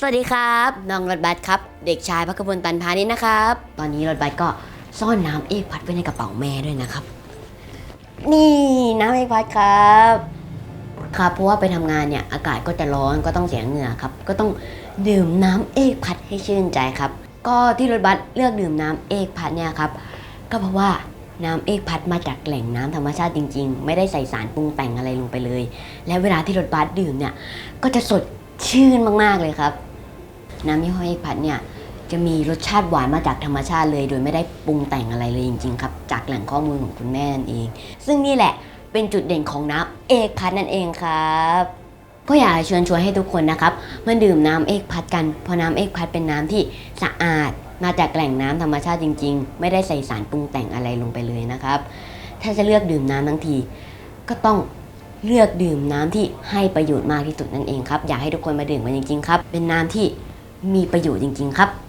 สวัสดีครับน้องรถบัสครับ เด็กชายพักพลตันพานิชนะครับ ตอนนี้รถบัสก็ซ่อนน้ำเอกพัดไว้ในกระเป๋าแม่ด้วยนะครับ นี่น้ำเอกพัดครับ ครับเพราะว่าไปทำงานเนี่ยอากาศก็จะร้อนก็ต้องเสียเหงื่อครับ ก็ต้องดื่มน้ำเอกพัดให้ชื่นใจครับ ก็ที่รถบัสเลือกดื่มน้ำเอกพัดเนี่ยครับ ก็เพราะว่าน้ำเอกพัดมาจากแหล่งน้ำธรรมชาติจริง ๆ ไม่ได้ใส่สารปรุงแต่งอะไรลงไปเลย และเวลาที่รถบัสดื่มเนี่ยก็จะสดชื่นมากๆเลยครับ น้ำยี่ห้อเอกพัดเนี่ยจะมีรสชาติหวานมาจากธรรมชาติเลย โดยไม่ได้ปรุงแต่งอะไรเลยจริงๆครับ จากแหล่งข้อมูลของคุณแม่นั่นเอง ซึ่งนี่แหละเป็นจุดเด่นของน้ำเอกพัดนั่นเองครับก็อยากเชิญชวนให้ทุกคนนะครับมาดื่มน้ำเอกพัดกันเพราะน้ำเอกพัดเป็นน้ำที่สะอาดมาจากแหล่งน้ำธรรมชาติจริง ๆ ไม่ได้ใส่สารปรุงแต่งอะไรลงไปเลยนะครับ ถ้าจะเลือกดื่มน้ำทั้งที ก็ต้องเลือกดื่มน้ำที่ให้ประโยชน์มากที่สุดนั่นเองครับ อยากให้ทุกคนมาดื่มกันจริงๆครับ เป็นน้ำที่ มีประโยชน์จริง ๆ ครับ